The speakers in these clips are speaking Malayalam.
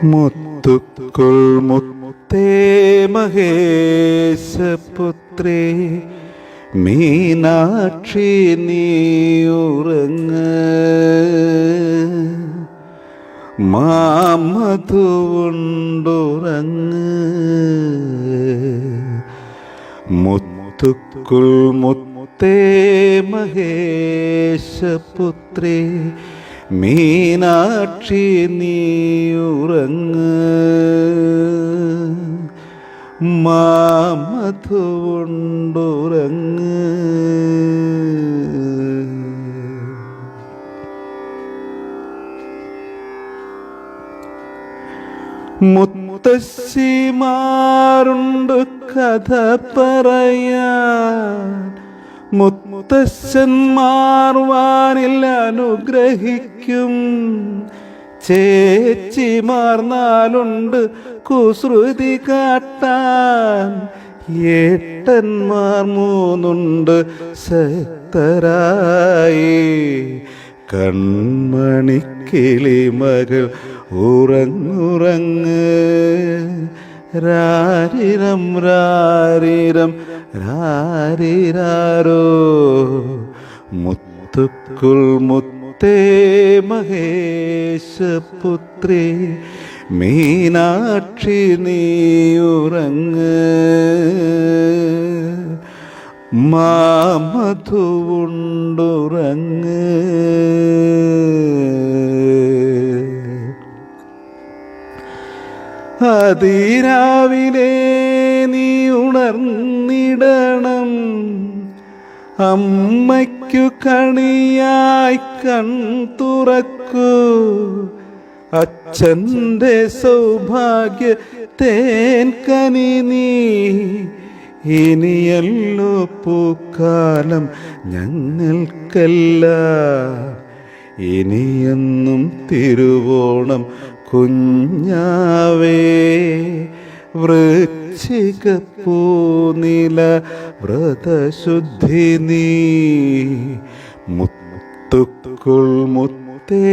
മുത്തുക്കുൾ മുത്തേ മഹേശപുത്രേ മീനാക്ഷി നീയുറങ്ങ് മാമധുണ്ടുറങ്ങ് മുത്തുക്കുൾ മുത്തേ മഹേശപുത്രേ മീനാക്ഷി നീയുറങ്ങ് മാമധുണ്ടുറങ്ങ് മുത്തശ്ശിമാറുണ്ട് കഥ പറയാൻ. മുത്തശ്ശന്മാർ വാനിൽ അനുഗ്രഹിക്കും. ചേച്ചിമാർ നാലുണ്ട് കുസൃതി കാട്ടാൻ. ഏട്ടന്മാർ മൂന്നുണ്ട് ശക്തരായി കൺമണിക്കിളി മകൾ ഉറങ്ങുറങ്ങ്. രാരിരം രാരിരം രാരിരാരോ. മുത്തുക്കുൾ മുത്തേ മഹേശപുത്രി മീനാക്ഷി നീയുറങ്ങ് മാമധുവുണ്ടുറങ്ങ്. അതിരാവിലെ നീ ഉണർന്നിടണം. അമ്മയ്ക്കു കണിയായി കൺ തുറക്കൂ. അച്ഛന്റെ സൗഭാഗ്യ തേൻ കനി നീ. ഇനിയല്ലോ പൂക്കാലം ഞങ്ങൾക്കല്ല. ഇനിയെന്നും തിരുവോണം കുഞ്ഞാവേ വൃശ്ചികപ്പൂനില വ്രതശുദ്ധി നീ. മുത്തുക്കുൾ മുത്തേ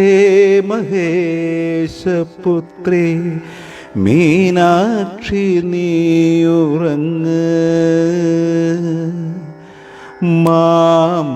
മഹേശപുത്രി മീനാക്ഷി നീയുറങ്ങ് മാമധുവുണ്ടുറങ്ങ്.